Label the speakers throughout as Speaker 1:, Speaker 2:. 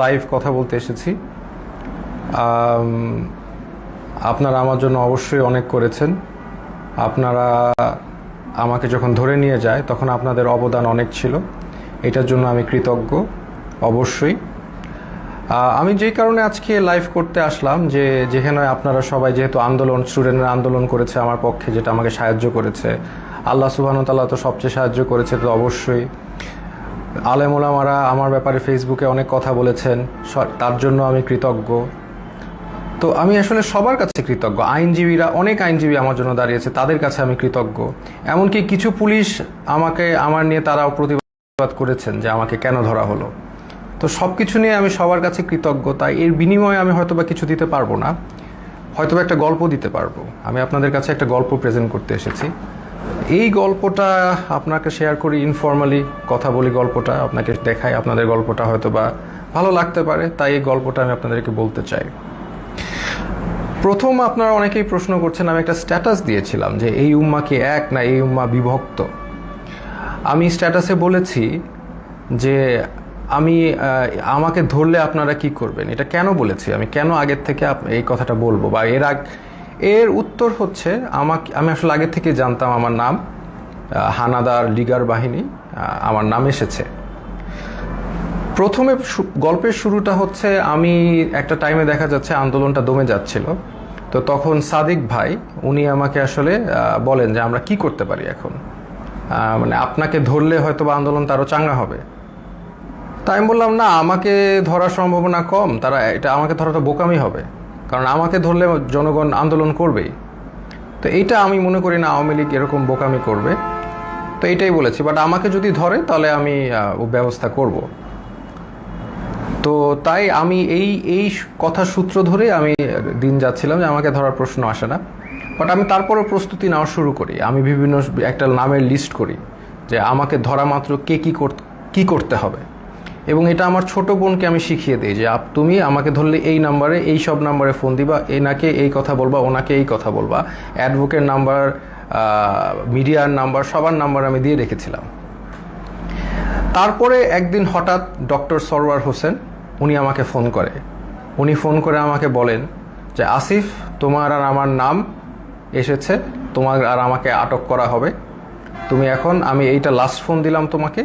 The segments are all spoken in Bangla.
Speaker 1: লাইভ কথা বলতে এসেছি। আপনারা আমার জন্য অবশ্যই অনেক করেছেন। আপনারা আমাকে যখন ধরে নিয়ে যায়, তখন আপনাদের অবদান অনেক ছিল। এটার জন্য আমি কৃতজ্ঞ, অবশ্যই। আমি যেই কারণে আজকে লাইভ করতে আসলাম, যে যেখানে আপনারা সবাই যেহেতু আন্দোলন স্টুডেন্টরা আন্দোলন করেছে আমার পক্ষে, যেটা আমাকে সাহায্য করেছে। আল্লাহ সুবাহতাল্লাহ তো সবচেয়ে সাহায্য করেছে, তো অবশ্যই। আলেমোলামারা আমার ব্যাপারে ফেসবুকে অনেক কথা বলেছেন তার জন্য আমি কৃতজ্ঞ। তো আমি আসলে সবার কাছে কৃতজ্ঞ। আইনজীবীরা, অনেক আইনজীবী আমার জন্য দাঁড়িয়েছে, তাদের কাছে আমি কৃতজ্ঞ। এমনকি কিছু পুলিশ আমাকে, আমার নিয়ে তারাও প্রতিবাদ করেছেন যে আমাকে কেন ধরা হলো। তো সব কিছু নিয়ে আমি সবার কাছে কৃতজ্ঞ, তাই এর বিনিময়ে আমি হয়তো বা কিছু দিতে পারব না। হয়তোবা একটা গল্প দিতে পারব। আমি আপনাদের কাছে একটা গল্প প্রেজেন্ট করতে এসেছি। এই গল্পটা আপনাকে শেয়ার করি ইনফর্মালি কথা বলি গল্পটা, আপনাকে দেখাই আপনাদের গল্পটা হয়তো বা ভালো লাগতে পারে, তাই এই গল্পটা আমি আপনাদেরকে বলতে চাই। প্রথম আপনারা অনেকেই প্রশ্ন করছেন, আমি একটা স্ট্যাটাস দিয়েছিলাম যে এই উম্মা কি এক না এই উম্মা বিভক্ত? আমি স্ট্যাটাসে বলেছি যে আমি আমাকে ধরলে আপনারা কি করবেন? এটা কেন বলেছি? আমি কেন আগের থেকে এই কথাটা বলব? বা এর আগ এর উত্তর হচ্ছে আমাকে, আমি আসলে আগের থেকে জানতাম আমার নাম হানাদার লিগার বাহিনী আমার নাম এসেছে। প্রথমে গল্পের শুরুটা হচ্ছে আমি একটা টাইমে দেখা যাচ্ছে আন্দোলনটা দমে যাচ্ছিল। তো তখন সাদিক ভাই, উনি আমাকে আসলে বলেন যে আমরা কি করতে পারি এখন? মানে আপনাকে ধরলে হয়তো বা আন্দোলন তারও চাঙ্গা হবে। তাই আমি বললাম, না, আমাকে ধরার সম্ভাবনা কম, তারা, এটা আমাকে ধরাটা বোকামি হবে। কারণ আমাকে ধরলে জনগণ আন্দোলন করবেই। তো এইটা আমি মনে করি না আওয়ামী লীগ এরকম বোকামি করবে। তো এইটাই বলেছি বাট আমাকে যদি ধরে, তাহলে আমি ও ব্যবস্থা করব। তো তাই আমি এই এই কথা সূত্র ধরে আমি দিন যাচ্ছিলাম যে আমাকে ধরার প্রশ্ন আসে না। বাট আমি তারপরে প্রস্তুতি নেওয়া শুরু করি। আমি বিভিন্ন একটা নামের লিস্ট করি যে আমাকে ধরা মাত্র কে কী করতে কী করতে হবে। এবং এটা আমার ছোট বোনকে আমি শিখিয়ে দিই যে, আপ, তুমি আমাকে ধরলে এই নাম্বারে, এই সব নাম্বারে ফোন দিবা, এনাকে এই কথা বলবা, ওনাকে এই কথা বলবা। অ্যাডভোকেট নাম্বার মিডিয়ার নাম্বার, সবার নাম্বার আমি দিয়ে রেখেছিলাম। তারপরে একদিন হঠাৎ ডক্টর সরওয়ার হোসেন, উনি আমাকে ফোন করে। উনি ফোন করে আমাকে বলেন যে, আসিফ, তোমার আর আমার নাম এসেছে, তোমার আর আমাকে আটক করা হবে। তুমি এখন, আমি এইটা লাস্ট ফোন দিলাম তোমাকে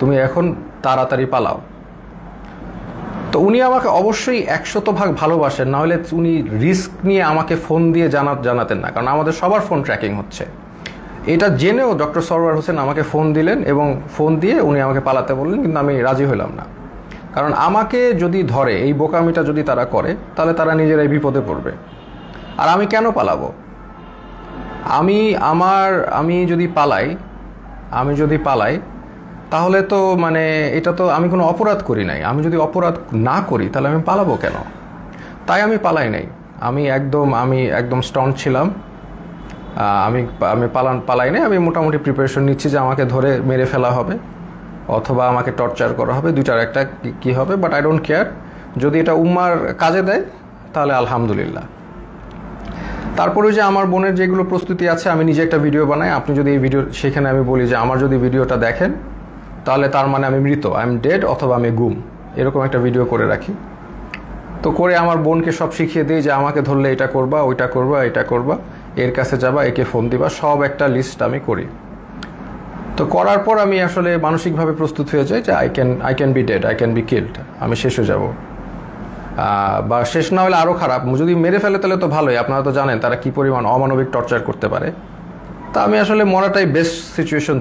Speaker 1: তুমি এখন তাড়াতাড়ি পালাও। তো উনি আমাকে অবশ্যই একশত ভাগ ভালোবাসেন, নাহলে উনি রিস্ক নিয়ে আমাকে ফোন দিয়ে জানা, জানাতেন না, কারণ আমাদের সবার ফোন ট্র্যাকিং হচ্ছে। এটা জেনেও ডক্টর সরওয়ার হোসেন আমাকে ফোন দিলেন এবং ফোন দিয়ে উনি আমাকে পালাতে বললেন, কিন্তু আমি রাজি হলাম না। কারণ আমাকে যদি ধরে, এই বোকামিটা যদি তারা করে, তাহলে তারা নিজেরাই বিপদে পড়বে। আর আমি কেন পালাবো? আমি আমার, আমি যদি পালাই, আমি যদি পালাই তাহলে তো মানে এটা তো আমি কোনো অপরাধ করি নাই। আমি যদি অপরাধ না করি, তাহলে আমি পালাবো কেন? তাই আমি পালাই নাই। আমি একদম আমি একদম স্ট্রং ছিলাম। আমি আমি পালান, পালাই নাই। আমি মোটামুটি প্রিপারেশন নিচ্ছি যে আমাকে ধরে মেরে ফেলা হবে অথবা আমাকে টর্চার করা হবে, দুইটার একটা কি হবে বাট আই ডোন্ট কেয়ার যদি এটা উম্মার কাজে দেয়, তাহলে আলহামদুলিল্লাহ। তারপরে যে আমার বোনের যেগুলো প্রস্তুতি আছে, আমি নিজে একটা ভিডিও বানাই। আপনি যদি এই ভিডিও সেখানে আমি বলি যে, আমার যদি ভিডিওটা দেখেন তাহলে তার মানে আমি মৃত আই এম ডেড অথবা আমি গুম। এরকম একটা ভিডিও করে রাখি। তো করে আমার বোনকে সব শিখিয়ে দিই যে আমাকে ধরলে এটা করবা, ওইটা করবা, এটা করবা, এর কাছে যাবা, একে ফোন দিবা, সব একটা লিস্ট আমি করি। তো করার পর আমি আসলে মানসিকভাবে প্রস্তুত হয়ে যাই যে I can I can be dead I can be killed আমি শেষ হয়ে যাব। বা শেষ না হলে আরও খারাপ। যদি মেরে ফেলে তাহলে তো ভালোই, আপনারা তো জানেন তারা কি পরিমাণ অমানবিক টর্চার করতে পারে। তা আমি আসলে মরাটাই বেস্ট সিচুয়েশন